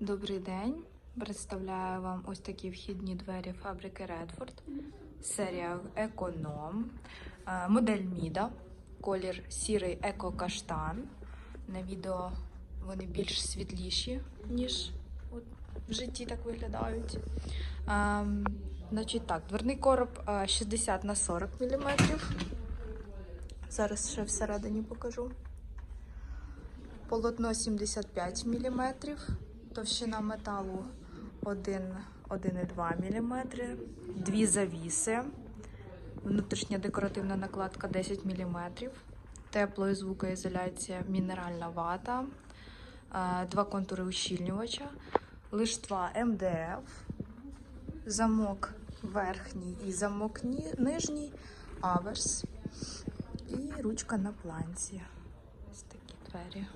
Добрий день. Представляю вам ось такі вхідні двері фабрики Редфорд. Серія Економ. Е, Модель Міда. Колір сірий еко-каштан. На відео вони більш світліші, ніж от в житті так виглядають. Ем, Значить так, дверний короб е, 60 на 40 мм. Зараз ще всередині покажу. Полотно 75 мм, товщина металу 1,2 мм, дві завіси, внутрішня декоративна накладка 10 мм, тепло і звукоізоляція, мінеральна вата, е, два контури ущільнювача, лиштва МДФ, замок верхній і замок нижній, аверс. І ручка на планці. Ось такі двері.